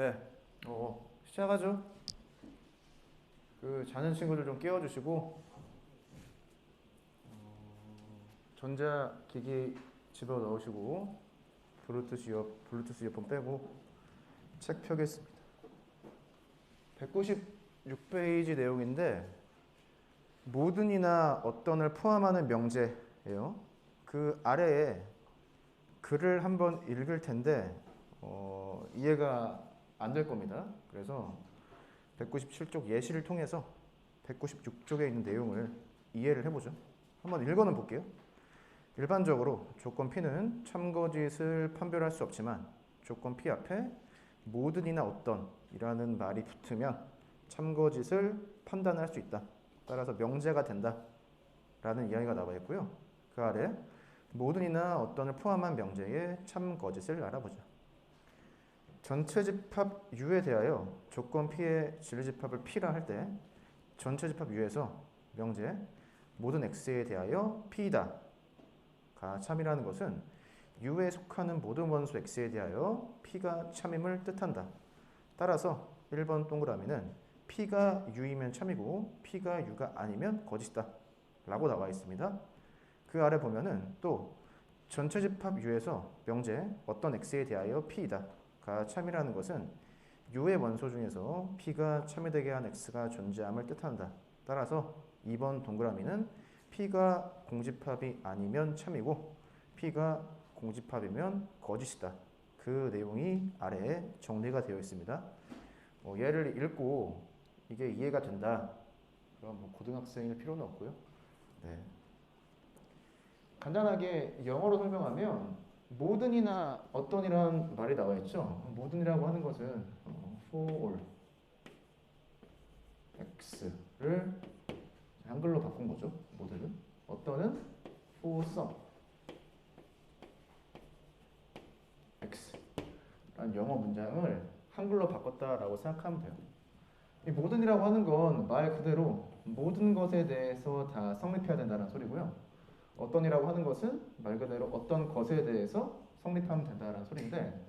네, 어, 시작하죠. 그 자는 친구들 좀 깨워주시고 어, 전자기기 집어 넣으시고 블루투스 이어 블루투스 이어폰 빼고 책 펴겠습니다. 196페이지 내용인데 모든이나 어떤을 포함하는 명제예요. 그 아래에 글을 한번 읽을 텐데 어, 이해가 안 될 겁니다. 그래서 197쪽 예시를 통해서 196쪽에 있는 내용을 이해를 해보죠. 한번 읽어는 볼게요. 일반적으로 조건 P는 참거짓을 판별할 수 없지만 조건 P 앞에 모든이나 어떤 이라는 말이 붙으면 참거짓을 판단할 수 있다. 따라서 명제가 된다. 라는 이야기가 나와 있고요. 그 아래 모든이나 어떤을 포함한 명제의 참거짓을 알아보자. 전체 집합 U에 대하여 조건 P의 진리 집합을 P라 할 때 전체 집합 U에서 명제 모든 X에 대하여 P다. 가 참이라는 것은 U에 속하는 모든 원수 X에 대하여 P가 참임을 뜻한다. 따라서 1번 동그라미는 P가 U이면 참이고 P가 U가 아니면 거짓이다. 라고 나와 있습니다. 그 아래 보면은 또 전체 집합 U에서 명제 어떤 X에 대하여 P이다. 가 참이라는 것은 U의 원소 중에서 P가 참이 되게 한 X가 존재함을 뜻한다. 따라서 2번 동그라미는 P가 공집합이 아니면 참이고 P가 공집합이면 거짓이다. 그 내용이 아래에 정리가 되어 있습니다. 어, 얘를 읽고 이게 이해가 된다. 그럼 뭐 고등학생일 필요는 없고요. 네. 간단하게 영어로 설명하면 모든이나 어떤이라는 말이 나와 있죠. 모든이라고 하는 것은 어, for x를 한글로 바꾼 거죠. 모든은 어떤은 for some x라는 영어 문장을 한글로 바꿨다라고 생각하면 돼요. 이 모든이라고 하는 건 말 그대로 모든 것에 대해서 다 성립해야 된다는 소리고요. 어떤이라고 하는 것은 말 그대로 어떤 것에 대해서 성립하면 된다는 소리인데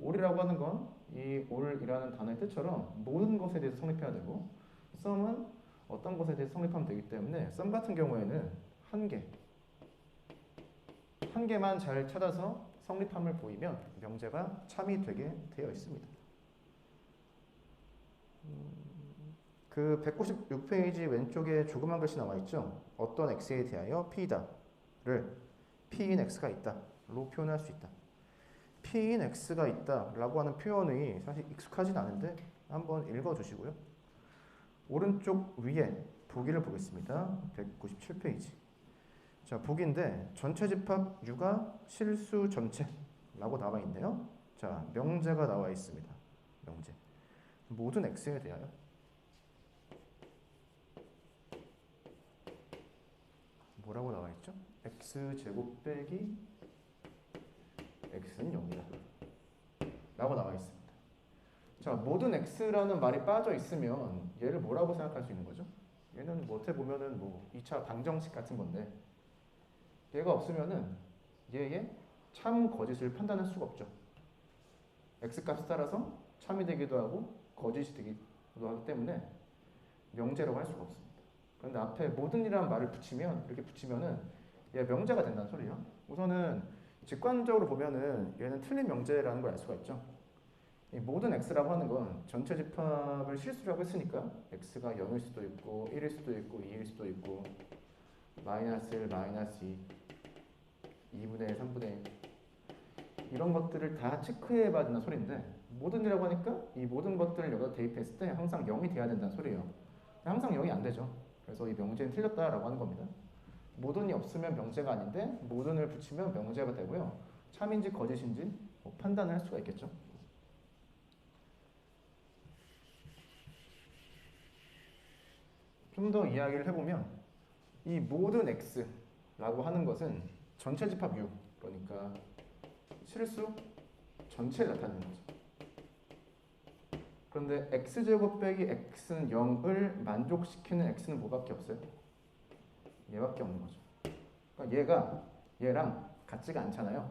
올이라고 하는 건 이 올이라는 단어의 뜻처럼 모든 것에 대해서 성립해야 되고 some은 어떤 것에 대해서 성립하면 되기 때문에 some 같은 경우에는 한 개, 한 개만 잘 찾아서 성립함을 보이면 명제가 참이 되게 되어 있습니다. 그 196페이지 왼쪽에 조그만 글씨 나와 있죠. 어떤 x에 대하여 p다 를 p인 x가 있다로 표현할 수 있다. p인 x가 있다라고 하는 표현이 사실 익숙하진 않은데 한번 읽어주시고요. 오른쪽 위에 보기를 보겠습니다. 197페이지. 자, 보기인데 전체 집합 U가 실수 전체라고 나와 있네요. 자, 명제가 나와 있습니다. 명제. 모든 x에 대하여 뭐라고 나와 있죠? X 제곱 빼기 x는 0이다. 라고 나와 있습니다. 자, 모든 x라는 말이 빠져 있으면 얘를 뭐라고 생각할 수 있는 거죠? 얘는 뭐 어떻게 보면은 뭐 2차 방정식 같은 건데 얘가 없으면은 얘의 참 거짓을 판단할 수가 없죠. x 값에 따라서 참이 되기도 하고 거짓이 되기도 하기 때문에 명제라고 할 수가 없습니다. 그런데 앞에 모든이라는 말을 붙이면 이렇게 붙이면은 얘 명제가 된다는 소리예요. 우선은 직관적으로 보면은 얘는 틀린 명제라는 걸 알 수가 있죠. 이 모든 x라고 하는 건 전체 집합을 실수라고 했으니까 x가 0일 수도 있고 1일 수도 있고 2일 수도 있고 마이너스 1, 마이너스 2, 2분의 1, 3분의 1 이런 것들을 다 체크해 봐야 된다는 소리인데 모든이라고 하니까 이 모든 것들을 여기다 대입했을 때 항상 0이 돼야 된다는 소리예요. 항상 0이 안 되죠. 그래서 이 명제는 틀렸다라고 하는 겁니다. 모든이 없으면 명제가 아닌데 모든을 붙이면 명제가 되고요. 참인지 거짓인지 뭐 판단을 할 수가 있겠죠. 좀 더 이야기를 해보면 이 모든 x라고 하는 것은 전체 집합 u 그러니까 실수 전체를 나타내는 거죠. 그런데 x제곱 빼기 x는 0을 만족시키는 x는 뭐밖에 없어요? 얘밖에 없는 거죠. 그러니까 얘가 얘랑 같지가 않잖아요.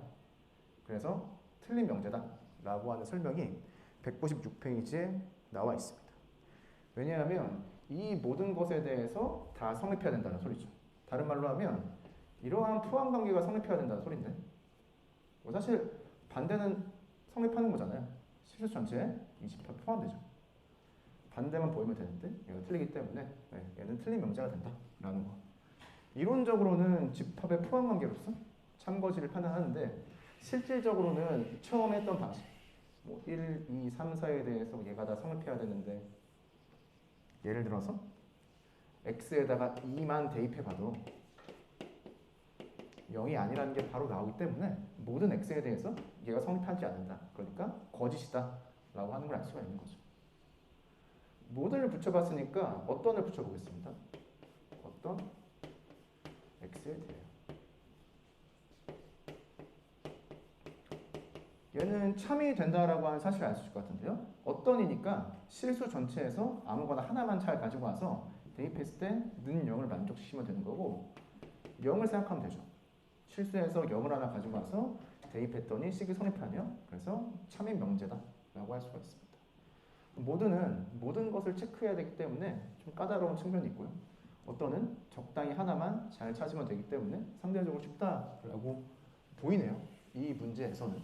그래서 틀린 명제다 라고 하는 설명이 196페이지에 나와 있습니다. 왜냐하면 이 모든 것에 대해서 다 성립해야 된다는 소리죠. 다른 말로 하면 이러한 포함 관계가 성립해야 된다는 소리인데 뭐 사실 반대는 성립하는 거잖아요. 실수 전체에 이 집합 포함되죠. 반대만 보이면 되는데 얘가 틀리기 때문에 네, 얘는 틀린 명제가 된다라는 거. 이론적으로는 집합의 포함 관계로서 참거지를 판단하는데 실질적으로는 처음 했던 방식 뭐 1, 2, 3, 4에 대해서 얘가 다 성립해야 되는데 예를 들어서 x에다가 2만 대입해 봐도 0이 아니라는 게 바로 나오기 때문에 모든 x에 대해서 얘가 성립하지 않는다. 그러니까 거짓이다 라고 하는 걸 알 수가 있는 거죠. 모델을 붙여봤으니까 어떤을 붙여보겠습니다. 어떤 x에 대해요. 얘는 참이 된다라고 하는 사실을 알 수 있을 것 같은데요. 어떤 이니까 실수 전체에서 아무거나 하나만 잘 가지고 와서 대입했을 때는 0을 만족시키면 되는 거고 0을 생각하면 되죠. 실수해서 0을 하나 가지고 와서 대입했더니 식이 성립하며 그래서 참인 명제다 라고 할 수가 있습니다. 모드는 모든 것을 체크해야 되기 때문에 좀 까다로운 측면이 있고요. 어떤은 적당히 하나만 잘 찾으면 되기 때문에 상대적으로 쉽다라고 보이네요. 이 문제에서는.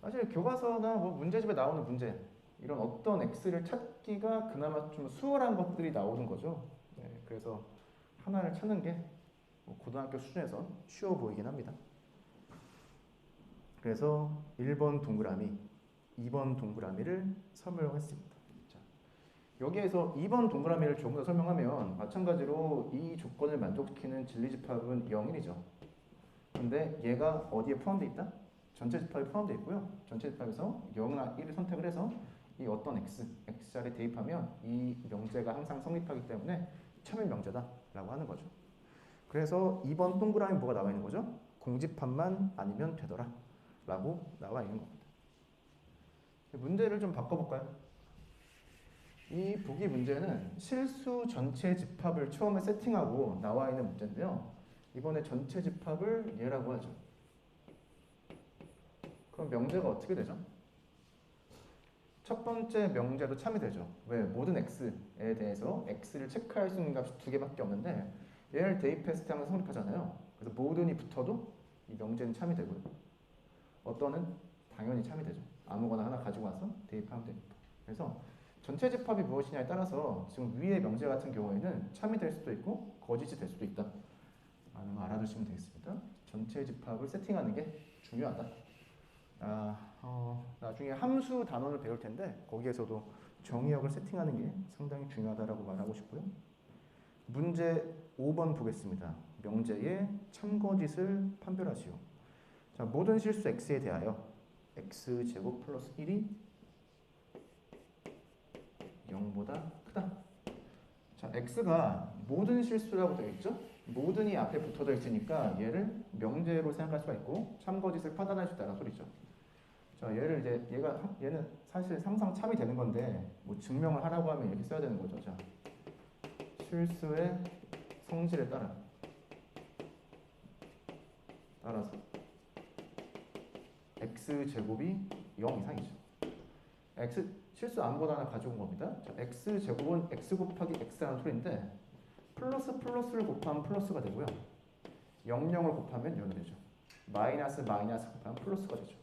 사실 교과서나 뭐 문제집에 나오는 문제 이런 어떤 x를 찾기가 그나마 좀 수월한 것들이 나오는 거죠. 네, 그래서 하나를 찾는 게뭐 고등학교 수준에서 쉬워 보이긴 합니다. 그래서 1번 동그라미, 2번 동그라미를 설명했습니다. 자, 여기에서 2번 동그라미를 조금 더 설명하면 마찬가지로 이 조건을 만족시키는 진리 집합은 0일이죠. 근데 얘가 어디에 포함되어 있다? 전체 집합에 포함되어 있고요. 전체 집합에서 0이나 1을 선택을 해서 이 어떤 x, x자리에 대입하면 이 명제가 항상 성립하기 때문에 참인 명제다 라고 하는 거죠. 그래서 2번 동그라미 뭐가 나와 있는 거죠? 공집합만 아니면 되더라 라고 나와 있는 겁니다. 문제를 좀 바꿔볼까요? 이 보기 문제는 실수 전체 집합을 처음에 세팅하고 나와 있는 문제인데요. 이번에 전체 집합을 얘라고 하죠. 그럼 명제가 어떻게 되죠? 첫 번째 명제도 참이 되죠. 왜? 모든 x에 대해서 x를 체크할 수 있는 값이 두 개밖에 없는데 얘를 대입했을 때 항상 성립하잖아요. 그래서 모든이 붙어도 이 명제는 참이 되고요. 어떤은 당연히 참이 되죠. 아무거나 하나 가지고 와서 대입하면 되니까. 그래서 전체 집합이 무엇이냐에 따라서 지금 위의 명제 같은 경우에는 참이 될 수도 있고 거짓이 될 수도 있다. 라는 거 알아두시면 되겠습니다. 전체 집합을 세팅하는 게 중요하다. 아, 어, 나중에 함수 단원을 배울 텐데 거기에서도 정의역을 세팅하는 게 상당히 중요하다라고 말하고 싶고요. 문제 5번 보겠습니다. 명제의 참거짓을 판별하시오. 자, 모든 실수 x에 대하여 x 제곱 플러스 1이 0보다 크다. 자, x가 모든 실수라고 되어 있죠? 모든이 앞에 붙어져 있으니까 얘를 명제로 생각할 수가 있고 참거짓을 판단할 수 있다는 소리죠. 자, 얘를 이제 얘가 얘는 사실 상상 참이 되는 건데 뭐 증명을 하라고 하면 이렇게 써야 되는 거죠. 자, 실수의 성질에 따라 따라서 x 제곱이 0 이상이죠. x 실수 아무거나 하나 가져온 겁니다. 자, x 제곱은 x 곱하기 x라는 소리인데 플러스 플러스를 곱하면 플러스가 되고요. 0, 0을 곱하면 0이 되죠. 마이너스 마이너스 곱하면 플러스가 되죠.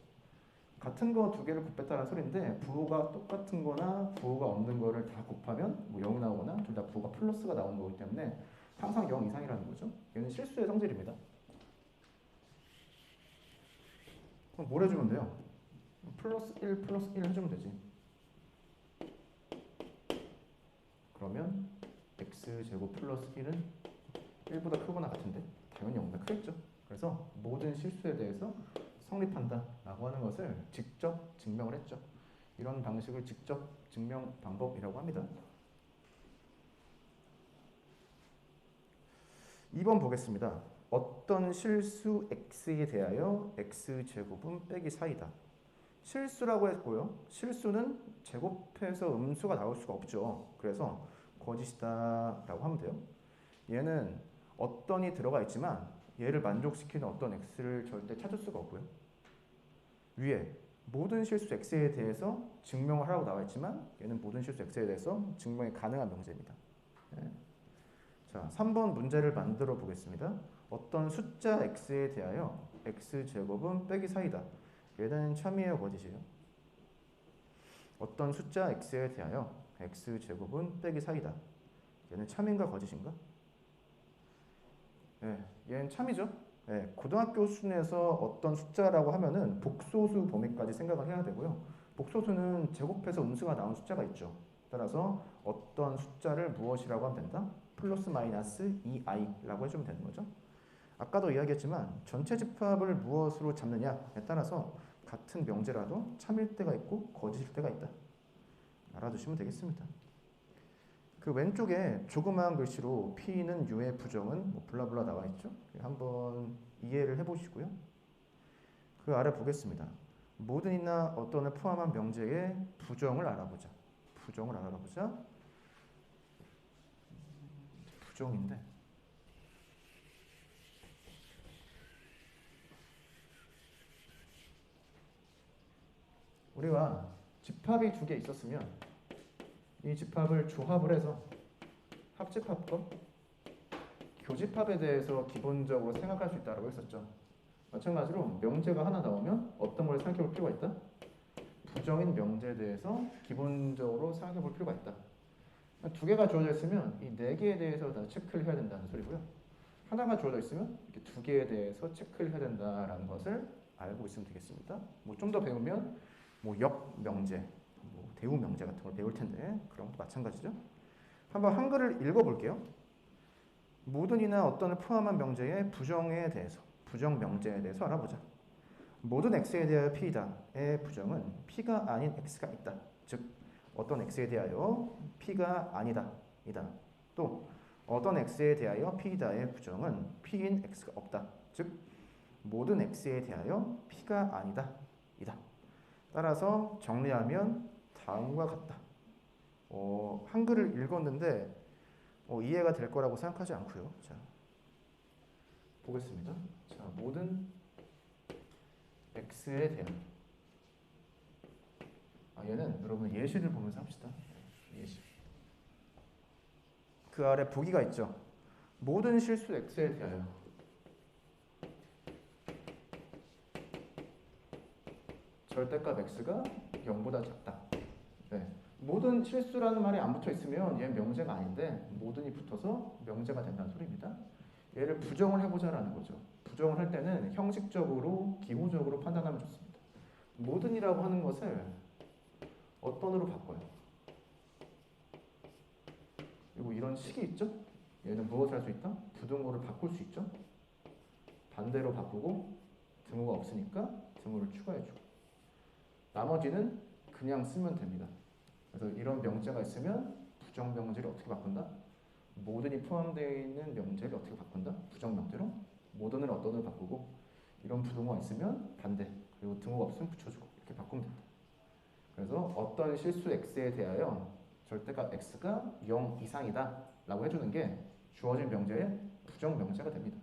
같은 거 두 개를 곱했다는 소리인데 부호가 똑같은 거나 부호가 없는 거를 다 곱하면 뭐 0이 나오거나 둘 다 부호가 플러스가 나오는 거기 때문에 항상 0 이상이라는 거죠. 얘는 실수의 성질입니다. 그럼 뭘 해주면 돼요? 플러스 1 플러스 1 해주면 되지. 그러면 x제곱 플러스 1은 1보다 크거나 같은데 당연히 0보다 크겠죠. 그래서 모든 실수에 대해서 성립한다라고 하는 것을 직접 증명을 했죠. 이런 방식을 직접 증명 방법이라고 합니다. 2번 보겠습니다. 어떤 실수 x에 대하여 x제곱은 빼기 4이다. 실수라고 했고요. 실수는 제곱해서 음수가 나올 수가 없죠. 그래서 거짓이다 라고 하면 돼요. 얘는 어떤이 들어가 있지만 얘를 만족시키는 어떤 x를 절대 찾을 수가 없고요. 위에 모든 실수 x에 대해서 증명을 하라고 나와 있지만 얘는 모든 실수 x에 대해서 증명이 가능한 명제입니다. 예. 자, 3번 문제를 만들어 보겠습니다. 어떤 숫자 x에 대하여 x 제곱은 빼기 4이다. 얘는 참이에요, 거짓이에요? 어떤 숫자 x에 대하여 x 제곱은 빼기 4이다. 얘는 참인가 거짓인가? 예, 얘는 참이죠. 예, 고등학교 수준에서 어떤 숫자라고 하면은 복소수 범위까지 생각을 해야 되고요. 복소수는 제곱해서 음수가 나온 숫자가 있죠. 따라서 어떤 숫자를 무엇이라고 하면 된다? 플러스 마이너스 2i라고 해주면 되는 거죠. 아까도 이야기했지만 전체 집합을 무엇으로 잡느냐에 따라서 같은 명제라도 참일 때가 있고 거짓일 때가 있다. 알아두시면 되겠습니다. 그 왼쪽에 조그마한 글씨로 P는 U의 부정은 뭐 블라블라 나와 있죠. 한번 이해를 해보시고요. 그 아래 보겠습니다. 모든이나 어떤을 포함한 명제의 부정을 알아보자. 부정을 알아보자. 부정인데 우리가 집합이 두 개 있었으면 이 집합을 조합을 해서 합집합과 교집합에 대해서 기본적으로 생각할 수 있다고 했었죠. 마찬가지로 명제가 하나 나오면 어떤 걸 생각해 볼 필요가 있다? 부정인 명제에 대해서 기본적으로 생각해 볼 필요가 있다. 두 개가 주어져 있으면 이 네 개에 대해서 다 체크를 해야 된다는 소리고요. 하나가 주어져 있으면 이렇게 두 개에 대해서 체크를 해야 된다라는 것을 알고 있으면 되겠습니다. 뭐 좀 더 배우면 뭐 역 명제, 뭐 대우 명제 같은 걸 배울 텐데 그런 것도 마찬가지죠. 한번 한글을 읽어볼게요. 모든 이나 어떤을 포함한 명제의 부정에 대해서 부정 명제에 대해서 알아보자. 모든 x에 대하여 p다의 부정은 p가 아닌 x가 있다. 즉 어떤 x에 대하여 p가 아니다. 이다. 또 어떤 x에 대하여 p다의 부정은 p인 x가 없다. 즉 모든 x에 대하여 p가 아니다. 이다. 따라서 정리하면 다음과 같다. 어, 한글을 읽었는데 어, 이해가 될 거라고 생각하지 않고요. 자, 보겠습니다. 자, 모든 x에 대한 아, 얘는 여러분 예시를 보면서 합시다. 예시. 그 아래 보기가 있죠. 모든 실수 x에 대하여 절대값 x가 0보다 작다. 네. 모든 실수라는 말이 안 붙어 있으면 얘 명제가 아닌데 모든이 붙어서 명제가 된다는 소리입니다. 얘를 부정을 해보자라는 거죠. 부정을 할 때는 형식적으로 기호적으로 판단하면 좋습니다. 모든이라고 하는 것을 어떤으로 바꿔요? 그리고 이런 식이 있죠? 얘는 무엇을 할 수 있다? 부등호를 바꿀 수 있죠? 반대로 바꾸고 등호가 없으니까 등호를 추가해주고 나머지는 그냥 쓰면 됩니다. 그래서 이런 명제가 있으면 부정 명제를 어떻게 바꾼다? 모든이 포함되어 있는 명제를 어떻게 바꾼다? 부정 명제로 모든을 어떤을 바꾸고 이런 부등호가 있으면 반대 그리고 등호가 없으면 붙여주고 이렇게 바꾸면 된다. 그래서 어떤 실수 x에 대하여 절대값 x가 0 이상이다 라고 해주는 게 주어진 명제의 부정 명제가 됩니다.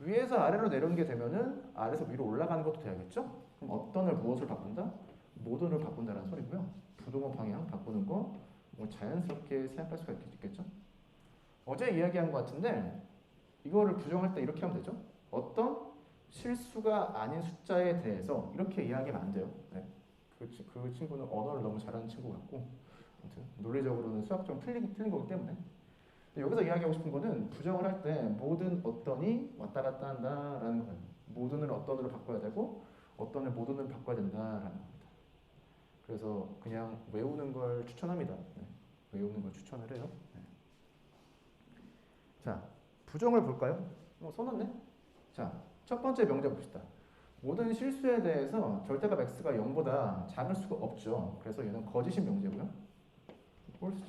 위에서 아래로 내려오게 되면은 아래에서 위로 올라가는 것도 돼야겠죠? 그럼 어떤을 무엇을 바꾼다? 모든 을 바꾼다는 소리고요. 부동호 방향 바꾸는 거 뭐 자연스럽게 생각할 수가 있겠죠. 어제 이야기한 것 같은데 이거를 부정할 때 이렇게 하면 되죠. 어떤 실수가 아닌 숫자에 대해서 이렇게 이야기하면 안 돼요. 네. 그, 그 친구는 언어를 너무 잘하는 친구 같고 아무튼 논리적으로는 수학적으로 틀린, 틀린 거기 때문에 여기서 이야기하고 싶은 거는 부정을 할 때 모든 어떤이 왔다 갔다 한다라는 거예요. 모든을 어떤으로 바꿔야 되고 어떤을 모든을 바꿔야 된다라는 겁니다. 그래서 그냥 외우는 걸 추천합니다. 네. 외우는 걸 추천을 해요. 네. 자, 부정을 볼까요? 어, 써놨네? 자, 첫 번째 명제 봅시다. 모든 실수에 대해서 절대값 x가 0보다 작을 수가 없죠. 그래서 얘는 거짓인 명제고요. 옳죠.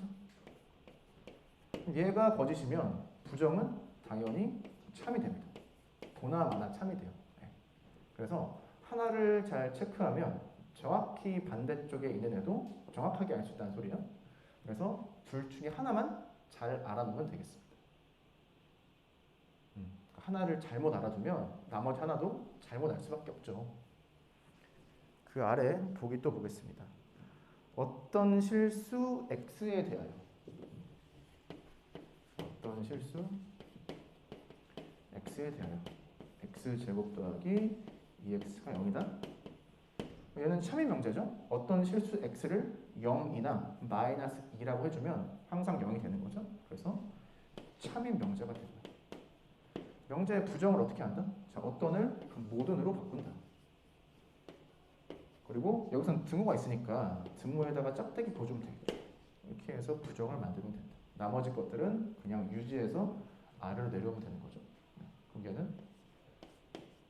얘가 거짓이면 부정은 당연히 참이 됩니다. 보나 마나 참이 돼요. 네. 그래서 하나를 잘 체크하면 정확히 반대쪽에 있는 애도 정확하게 알 수 있다는 소리예요. 그래서 둘 중에 하나만 잘 알아두면 되겠습니다. 음, 하나를 잘못 알아두면 나머지 하나도 잘못 알 수밖에 없죠. 그 아래 보기 또 보겠습니다. 어떤 실수 x에 대하여 어떤 실수 x에 대하여 x 제곱 더하기 2x가 0이다. 얘는 참이 명제죠. 어떤 실수 x를 0이나 마이너스 2라고 해주면 항상 0이 되는 거죠. 그래서 참인 명제가 되는 거예요. 명제의 부정을 어떻게 한다? 자, 어떤을 모든으로 바꾼다. 그리고 여기서는 등호가 있으니까 등호에다가 짝대기 보주면 되겠죠. 이렇게 해서 부정을 만들면 된다. 나머지 것들은 그냥 유지해서 아래로 내려오면 되는 거죠. 그럼 얘는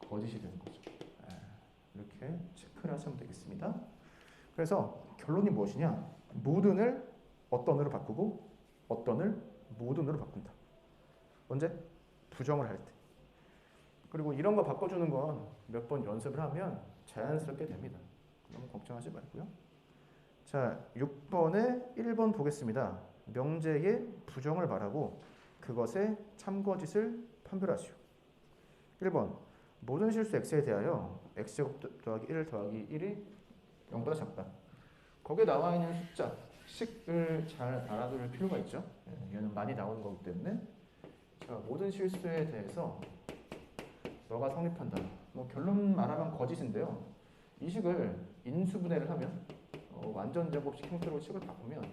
거짓이 되는 거죠. 예, 이렇게 체크를 하시면 되겠습니다. 그래서 결론이 무엇이냐? 모든을 어떤 으로 바꾸고 어떤을 모든 으로 바꾼다. 언제? 부정을 할 때. 그리고 이런 거 바꿔주는 건 몇 번 연습을 하면 자연스럽게 됩니다. 너무 걱정하지 말고요. 자, 6번에 1번 보겠습니다. 명제의 부정을 말하고 그것의 참거짓을 판별하시오. 1번 모든 실수 x에 대하여 x제곱 더하기 1 더하기 1이 0보다 작다. 거기에 나와 있는 숫자 식을 잘 알아둘 필요가 있죠. 예, 얘는 많이 나오는 거기 때문에 자 모든 실수에 대해서 너가 성립한다. 뭐 결론 말하면 거짓인데요. 이 식을 인수분해를 하면 어, 완전 제곱식 형태로 바꾸면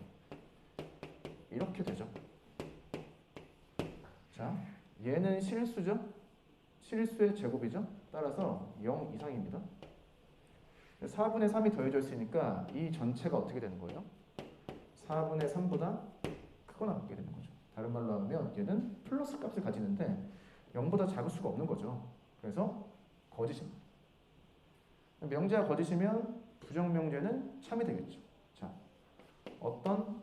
이렇게 되죠. 자, 얘는 실수죠. 실수의 제곱이죠. 따라서 0 이상입니다. 4분의 3이 더해져 있으니까 이 전체가 어떻게 되는 거예요? 4분의 3보다 크거나 같게 되는 거죠. 다른 말로 하면 얘는 플러스 값을 가지는데 0보다 작을 수가 없는 거죠. 그래서 거짓입니다. 명제가 거짓이면 부정명제는 참이 되겠죠. 자, 어떤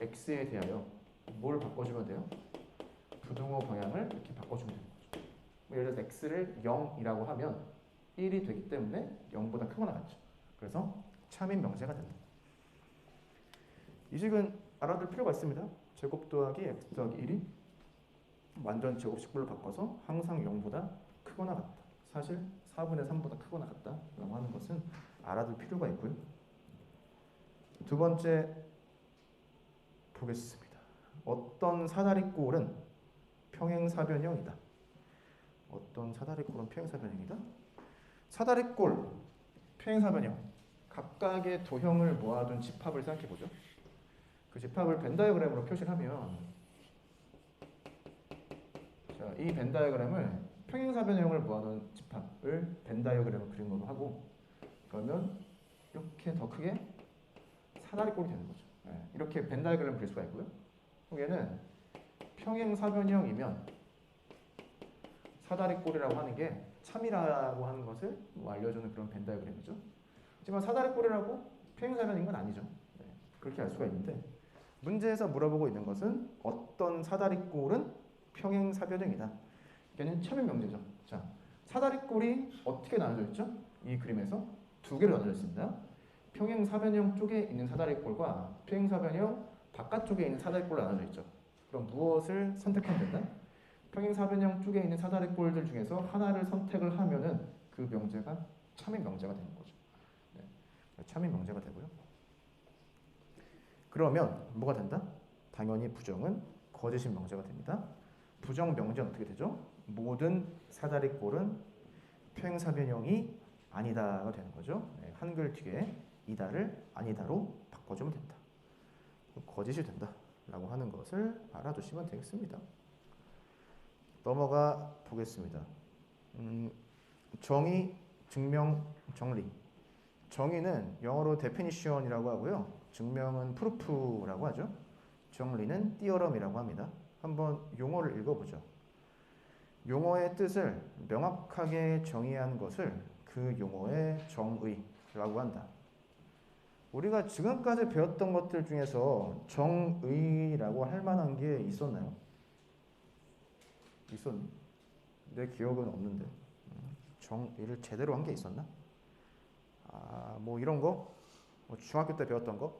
x에 대하여 뭘 바꿔주면 돼요? 부등호 방향을 이렇게 바꿔주면. 뭐 예를 들어서 x를 0이라고 하면 1이 되기 때문에 0보다 크거나 같죠. 그래서 참인 명제가 된다. 이 식은 알아둘 필요가 있습니다. 제곱 더하기 x 더하기 1이 완전 제곱식불로 바꿔서 항상 0보다 크거나 같다. 사실 4분의 3보다 크거나 같다 라고 하는 것은 알아둘 필요가 있고요. 두 번째 보겠습니다. 어떤 사다리꼴은 평행사변형이다. 어떤 사다리꼴은 평행사 변형이다. 사다리꼴 평행사 변형 각각의 도형을 모아둔 집합을 생각해 보죠. 그 집합을 벤 다이어그램으로 표시를 하면 자, 이 벤 다이어그램을 평행사 변형을 모아놓은 집합을 벤 다이어그램을 그린 걸로 하고 그러면 이렇게 더 크게 사다리꼴이 되는 거죠. 네, 이렇게 벤 다이어그램을 그릴 수가 있고요. 그럼 얘는 평행사 변형이면 사다리꼴이라고 하는 게 참이라고 하는 것을 뭐 알려주는 그런 벤 다이어그램이죠. 하지만 사다리꼴이라고 평행사변인 건 아니죠. 네, 그렇게 알 수가 있는데 문제에서 물어보고 있는 것은 어떤 사다리 꼴은 평행사변형이다. 얘는 참인 명제죠. 자, 사다리 꼴이 어떻게 나눠져 있죠? 이 그림에서 두 개로 나눠져 있습니다. 평행사변형 쪽에 있는 사다리 꼴과 평행사변형 바깥쪽에 있는 사다리 꼴로 나눠져 있죠. 그럼 무엇을 선택하면 된다? 평행사변형 쪽에 있는 사다리꼴들 중에서 하나를 선택을 하면은 그 명제가 참인 명제가 되는 거죠. 네. 참인 명제가 되고요. 그러면 뭐가 된다? 당연히 부정은 거짓인 명제가 됩니다. 부정 명제는 어떻게 되죠? 모든 사다리꼴은 평행사변형이 아니다가 되는 거죠. 네, 한글 뒤에 이다를 아니다로 바꿔주면 된다. 거짓이 된다라고 하는 것을 알아두시면 되겠습니다. 넘어가 보겠습니다. 음, 정의, 증명, 정리. 정의는 영어로 definition이라고 하고요. 증명은 proof라고 하죠. 정리는 theorem이라고 합니다. 한번 용어를 읽어보죠. 용어의 뜻을 명확하게 정의한 것을 그 용어의 정의라고 한다. 우리가 지금까지 배웠던 것들 중에서 정의라고 할 만한 게 있었나요? 있었? 내 기억은 없는데 정의를 제대로 한 게 있었나? 아, 뭐 이런 거, 뭐 중학교 때 배웠던 거,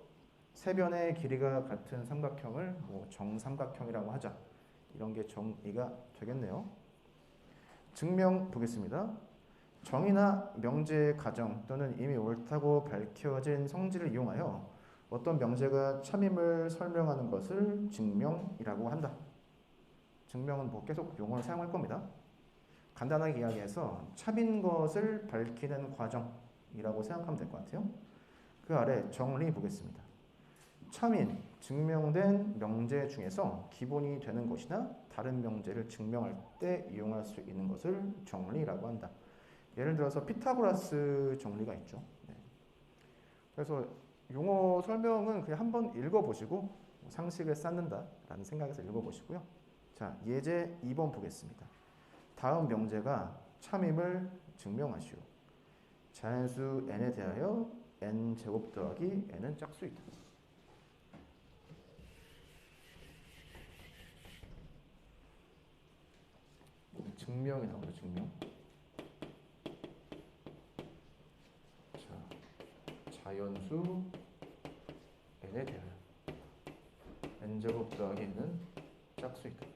세 변의 길이가 같은 삼각형을 뭐 정삼각형이라고 하자. 이런 게 정의가 되겠네요. 증명 보겠습니다. 정의나 명제의 가정 또는 이미 옳다고 밝혀진 성질을 이용하여 어떤 명제가 참임을 설명하는 것을 증명이라고 한다. 증명은 뭐 계속 용어를 사용할 겁니다. 간단하게 이야기해서 참인 것을 밝히는 과정이라고 생각하면 될 것 같아요. 그 아래 정리 보겠습니다. 참인, 증명된 명제 중에서 기본이 되는 것이나 다른 명제를 증명할 때 이용할 수 있는 것을 정리라고 한다. 예를 들어서 피타고라스 정리가 있죠. 네. 그래서 용어 설명은 그냥 한번 읽어보시고 상식을 쌓는다라는 생각에서 읽어보시고요. 자, 예제 2번 보겠습니다. 다음 명제가 참임을 증명하시오. 자연수 n에 대하여 n 제곱 더하기 n은 짝수이다. 증명이 나오죠, 증명. 자, 자연수 n에 대하여 n 제곱 더하기 n은 짝수이다.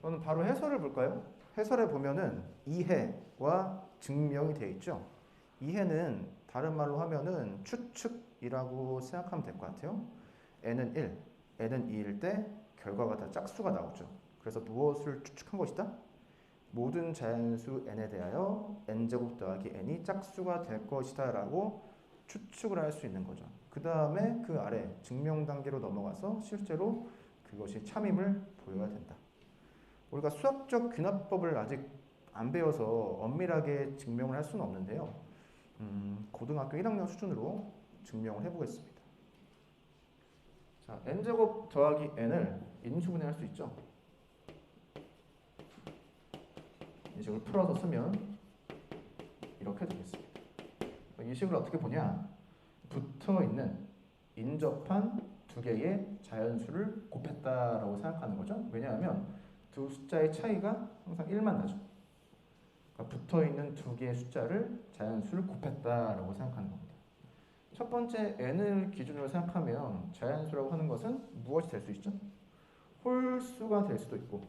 그럼 바로 해설을 볼까요? 해설에 보면은 이해와 증명이 되어 있죠. 이해는 다른 말로 하면은 추측이라고 생각하면 될 것 같아요. n은 1, n은 2일 때 결과가 다 짝수가 나오죠. 그래서 무엇을 추측한 것이다? 모든 자연수 n에 대하여 n제곱 더하기 n이 짝수가 될 것이다 라고 추측을 할 수 있는 거죠. 그 다음에 그 아래 증명 단계로 넘어가서 실제로 그것이 참임을 보여야 된다. 우리가 수학적 귀납법을 아직 안 배워서 엄밀하게 증명을 할 수는 없는데요. 음, 고등학교 1학년 수준으로 증명을 해보겠습니다. 자, n제곱 더하기 n을 인수분해 할 수 있죠. 이 식을 풀어서 쓰면 이렇게 되겠습니다. 이 식을 어떻게 보냐? 붙어 있는 인접한 두 개의 자연수를 곱했다라고 생각하는 거죠. 왜냐하면 두 숫자의 차이가 항상 1만 나죠. 그러니까 붙어 있는 두 개의 숫자를 자연수를 곱했다라고 생각하는 겁니다. 첫 번째 n을 기준으로 생각하면 자연수라고 하는 것은 무엇이 될 수 있죠? 홀수가 될 수도 있고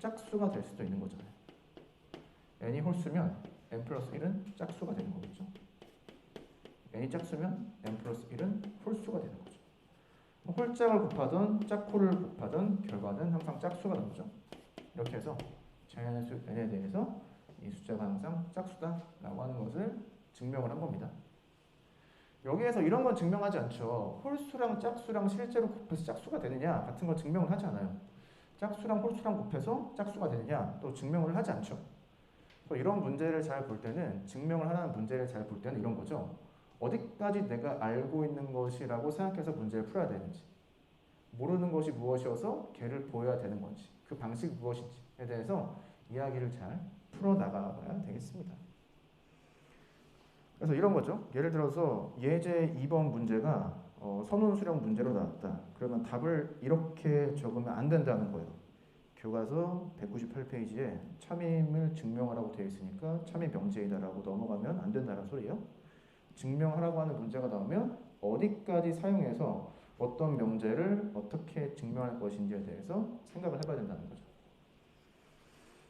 짝수가 될 수도 있는 거잖아요. n이 홀수면 n 플러스 1은 짝수가 되는 거겠죠. n이 짝수면 n 플러스 1은 홀수가 되는 거죠. 홀짝을 곱하던 짝호를 곱하던 결과는 항상 짝수가 나오죠. 이렇게 해서 자연수 n에 대해서 이 숫자가 항상 짝수다라고 하는 것을 증명을 한 겁니다. 여기에서 이런 건 증명하지 않죠. 홀수랑 짝수랑 실제로 곱해서 짝수가 되느냐 같은 건 증명을 하지 않아요. 짝수랑 홀수랑 곱해서 짝수가 되느냐 또 증명을 하지 않죠. 이런 문제를 잘 볼 때는 증명을 하는 문제를 잘 볼 때는 이런 거죠. 어디까지 내가 알고 있는 것이라고 생각해서 문제를 풀어야 되는지 모르는 것이 무엇이어서 걔를 보여야 되는 건지 그 방식이 무엇인지에 대해서 이야기를 잘 풀어나가봐야 되겠습니다. 그래서 이런 거죠. 예를 들어서 예제 2번 문제가 어, 선원 수령 문제로 나왔다. 그러면 답을 이렇게 적으면 안 된다는 거예요. 교과서 198페이지에 참임을 증명하라고 되어 있으니까 참임 명제이다라고 넘어가면 안 된다는 소리예요. 증명하라고 하는 문제가 나오면 어디까지 사용해서 어떤 명제를 어떻게 증명할 것인지에 대해서 생각을 해봐야 된다는 거죠.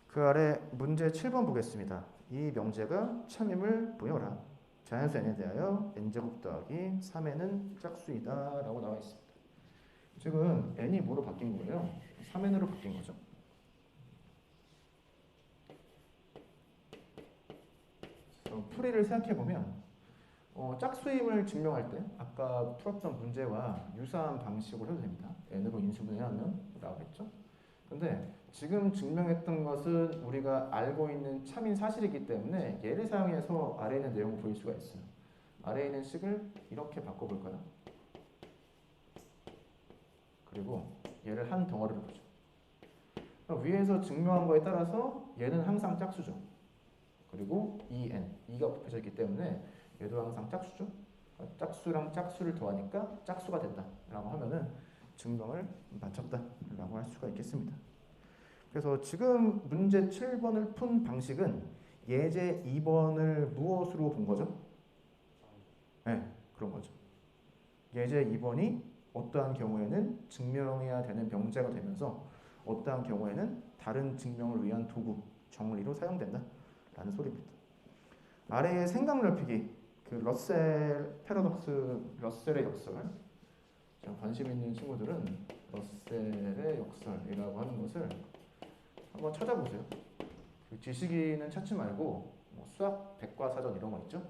그 아래 문제 7번 보겠습니다. 이 명제가 참임을 보여라. 자연수 n에 대하여 n제곱 더하기 3n은 짝수이다 라고 나와 있습니다. 지금 n이 뭐로 바뀐 거예요? 3n으로 바뀐 거죠. 풀이를 생각해 보면 어, 짝수임을 증명할 때 아까 풀었던 문제와 유사한 방식으로 해도 됩니다. n으로 인수분해하면 나오겠죠. 근데 지금 증명했던 것은 우리가 알고 있는 참인 사실이기 때문에 얘를 사용해서 아래에 있는 내용을 보일 수가 있어요. 아래에 있는 식을 이렇게 바꿔볼까요? 그리고 얘를 한 덩어리로 보죠. 위에서 증명한 거에 따라서 얘는 항상 짝수죠. 그리고 2n, 2가 곱해져 있기 때문에 얘도 항상 짝수죠. 짝수랑 짝수를 더하니까 짝수가 된다라고 하면은 증명을 마쳤다라고 할 수가 있겠습니다. 그래서 지금 문제 7번을 푼 방식은 예제 2번을 무엇으로 본 거죠? 네, 그런 거죠. 예제 2번이 어떠한 경우에는 증명해야 되는 명제가 되면서 어떠한 경우에는 다른 증명을 위한 도구 정리로 사용된다 라는 소리입니다. 아래의 생각 넓히기 그 러셀 패러독스 러셀의 역설 좀 관심 있는 친구들은 러셀의 역설이라고 하는 것을 한번 찾아보세요. 그 지식인은 찾지 말고 뭐 수학 백과사전 이런 거 있죠?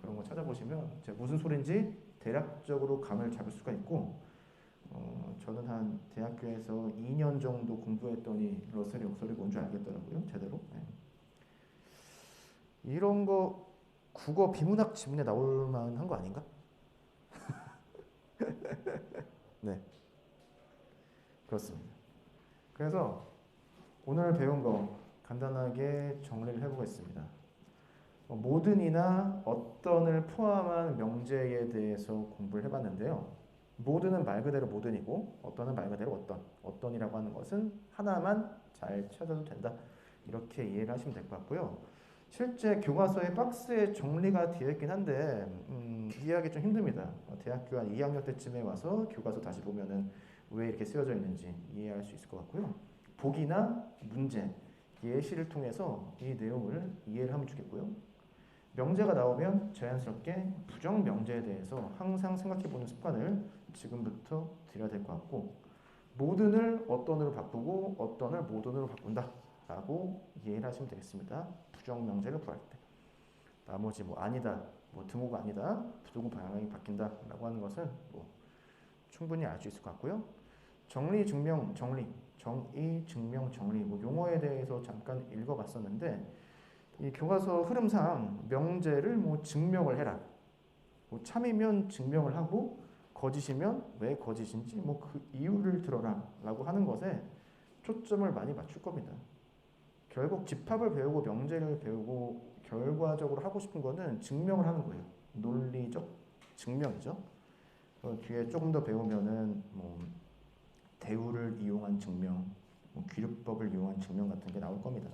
그런 거 찾아보시면 이제 무슨 소린지 대략적으로 감을 잡을 수가 있고 어, 저는 한 대학교에서 2년 정도 공부했더니 러셀의 역설이 뭔지 알겠더라고요 제대로 네. 이런 거 국어 비문학 지문에 나올 만한 거 아닌가? 네 그렇습니다 그래서 오늘 배운 거 간단하게 정리를 해보겠습니다 어, 모든이나 어떤을 포함한 명제에 대해서 공부를 해봤는데요. 모든은 말 그대로 모든이고 어떤은 말 그대로 어떤. 어떤이라고 하는 것은 하나만 잘 찾아도 된다. 이렇게 이해를 하시면 될 것 같고요. 실제 교과서에 박스에 정리가 되어 있긴 한데 음, 이해하기 좀 힘듭니다. 어, 대학교 한 2학년 때쯤에 와서 교과서 다시 보면은 왜 이렇게 쓰여져 있는지 이해할 수 있을 것 같고요. 보기나 문제, 예시를 통해서 이 내용을 이해를 하면 좋겠고요. 명제가 나오면 자연스럽게 부정 명제에 대해서 항상 생각해 보는 습관을 지금부터 들여야 될 것 같고 모든을 어떤으로 바꾸고 어떤을 모든으로 바꾼다 라고 이해를 하시면 되겠습니다. 부정 명제를 구할 때 나머지 뭐 아니다, 뭐 등호가 아니다, 부등호 방향이 바뀐다 라고 하는 것은 뭐 충분히 알 수 있을 것 같고요. 정리, 증명, 정리, 정의, 증명, 정리 뭐 용어에 대해서 잠깐 읽어봤었는데 이 교과서 흐름상 명제를 뭐 증명을 해라. 뭐 참이면 증명을 하고 거짓이면 왜 거짓인지 뭐 그 이유를 들어라 라고 하는 것에 초점을 많이 맞출 겁니다. 결국 집합을 배우고 명제를 배우고 결과적으로 하고 싶은 거는 증명을 하는 거예요. 논리적 증명이죠. 그 뒤에 조금 더 배우면은 뭐 대우를 이용한 증명, 뭐 귀류법을 이용한 증명 같은 게 나올 겁니다.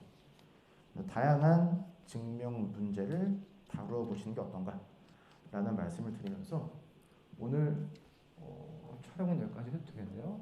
다양한 증명 문제를 다루어 보시는 게 어떤가 라는 말씀을 드리면서 오늘 어, 촬영은 여기까지 해도 되겠네요.